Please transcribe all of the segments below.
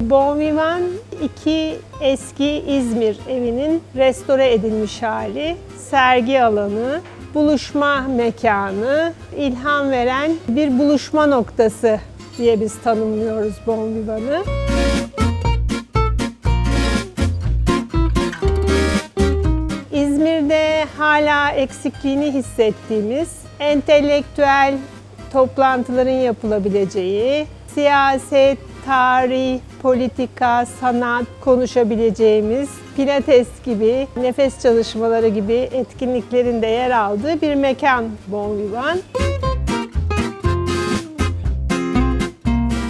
Bon Vivant iki eski İzmir evinin restore edilmiş hali, sergi alanı, buluşma mekanı, ilham veren bir buluşma noktası diye biz tanımlıyoruz Bon Vivant'ı. İzmir'de hala eksikliğini hissettiğimiz entelektüel toplantıların yapılabileceği, siyaset, tarih, politika, sanat konuşabileceğimiz, pilates gibi, nefes çalışmaları gibi etkinliklerin de yer aldığı bir mekan Bon Vivant.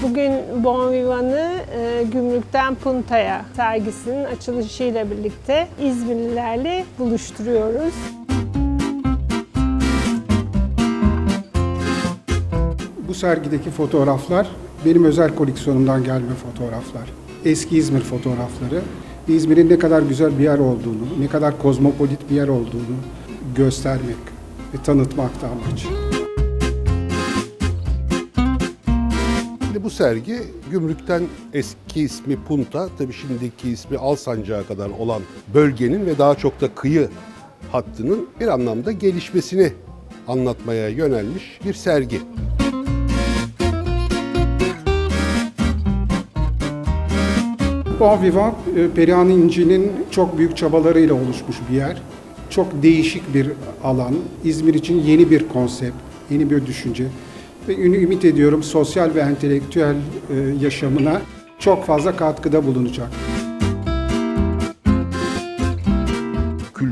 Bugün Bon Vivant'ı e, Gümrük'ten Punta'ya sergisinin açılışıyla birlikte İzmirlilerle buluşturuyoruz. Bu sergideki fotoğraflar benim özel koleksiyonumdan gelme fotoğraflar. Eski İzmir fotoğrafları. İzmir'in ne kadar güzel bir yer olduğunu, ne kadar kozmopolit bir yer olduğunu göstermek ve tanıtmak da amaç. Şimdi bu sergi Gümrük'ten eski ismi Punta, tabii şimdiki ismi Alsancak'a kadar olan bölgenin ve daha çok da kıyı hattının bir anlamda gelişmesini anlatmaya yönelmiş bir sergi. Bon Vivant, e, Perihan İnci'nin çok büyük çabalarıyla oluşmuş bir yer. Çok değişik bir alan. İzmir için yeni bir konsept, yeni bir düşünce. Ve ümit ediyorum sosyal ve entelektüel e, yaşamına çok fazla katkıda bulunacak.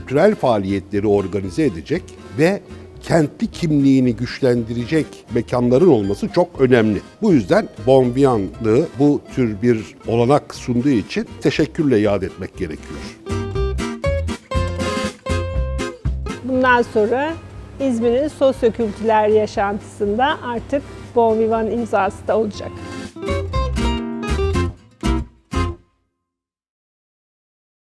kültürel faaliyetleri organize edecek ve kentli kimliğini güçlendirecek mekanların olması çok önemli. Bu yüzden Bon Vivant'ı bu tür bir olanak sunduğu için teşekkürle yad etmek gerekiyor. Bundan sonra İzmir'in sosyokültürel yaşantısında artık Bon Vivant imzası da olacak.